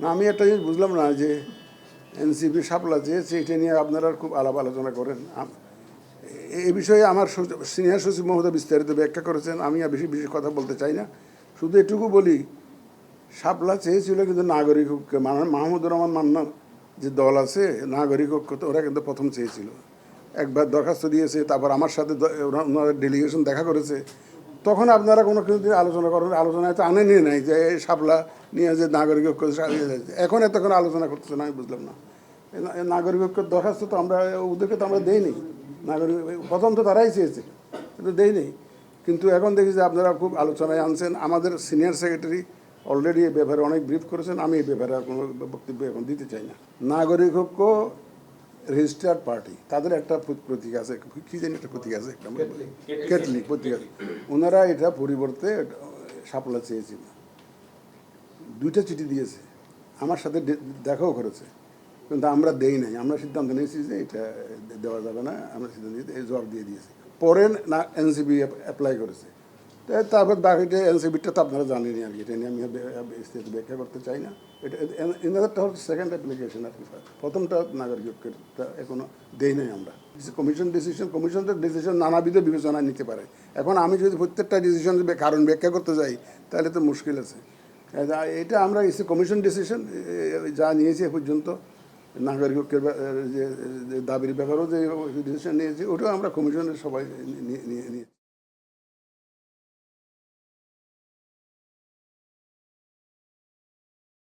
না, আমি একটা জিনিস বুঝলাম না যে এনসিপি সাপলা চেয়েছে এটা নিয়ে আপনারা খুব আলাপ আলোচনা করেন। এ বিষয়ে আমার সিনিয়র সচিব মহোদয় বিস্তারিত ব্যাখ্যা করেছেন, আমি আর বেশি বেশি কথা বলতে চাই না। শুধু এটুকু বলি, সাপলা চেয়েছিল কিন্তু নাগরিক ঐক্য মানে মাহমুদুর রহমান মান্নার যে দল আছে, নাগরিক ঐক্য তো ওরা কিন্তু প্রথম চেয়েছিল। একবার দরখাস্ত দিয়েছে, তারপর আমার সাথে ওনাদের ডেলিগেশন দেখা করেছে। তখন আপনারা কোনো কিছু আলোচনা করেন, আলোচনায় তো আনেনি নাই যে সাপলা নিয়ে যে নাগরিক ঐক্য এখন এত কোনো আলোচনা করতেছে না আমি বুঝলাম না। নাগরিক ঐক্যের দরখাস্ত তো আমরা, ওদেরকে তো আমরা দেইনি। নাগরিক, প্রথম তো তারাই চেয়েছে, কিন্তু দেইনি। কিন্তু এখন দেখি যে আপনারা খুব আলোচনায় আনছেন। আমাদের সিনিয়র সেক্রেটারি অলরেডি এই ব্যাপারে অনেক ব্রিফ করেছেন। আমি এই ব্যাপারে কোনো বক্তব্য এখন দিতে চাই না। নাগরিক ঐক্য রেজিস্টার্ড পার্টি তাদের একটা প্রতীক আছে কি জানি একটা প্রতীক আছে একটা কেটলি প্রতীক আছে। ওনারা এটা পরিবর্তে সাপলা চেয়েছিল। দুইটা চিঠি দিয়েছে। আমার সাথে দেখাও করেছে। কিন্তু আমরা দেই নাই। আমরা সিদ্ধান্ত নিয়েছি যে এটা দেওয়া যাবে না। আমরা সিদ্ধান্ত এই জবাব দিয়ে দিয়েছি। পরে না এনসিবি অ্যাপ্লাই করেছে। তারপর বাকিটা এনসিবিটা তো আপনারা জানেনই আর কি, এটা নিয়ে আমি বিস্তারিত ব্যাখ্যা করতে চাই না। এটা হচ্ছে সেকেন্ড অ্যাপ্লিকেশন আর কি প্রথমটা নাগরিকটা এখনও দেই নাই আমরা। কমিশন ডিসিশন কমিশনের ডিসিশন নানাবিধ বিবেচনায় নিতে পারে। এখন আমি যদি প্রত্যেকটা ডিসিশন কারণ ব্যাখ্যা করতে যাই, তাহলে তো মুশকিল আছে। এটা- আমরা কমিশন ডিসিশন যা নিয়েছি এ পর্যন্ত নাগরিকের যে দাবির ব্যাপারেও যে ডিসিশন নিয়েছি, ওটাও আমরা কমিশনের সবাই নিয়ে নিয়ে নিয়ে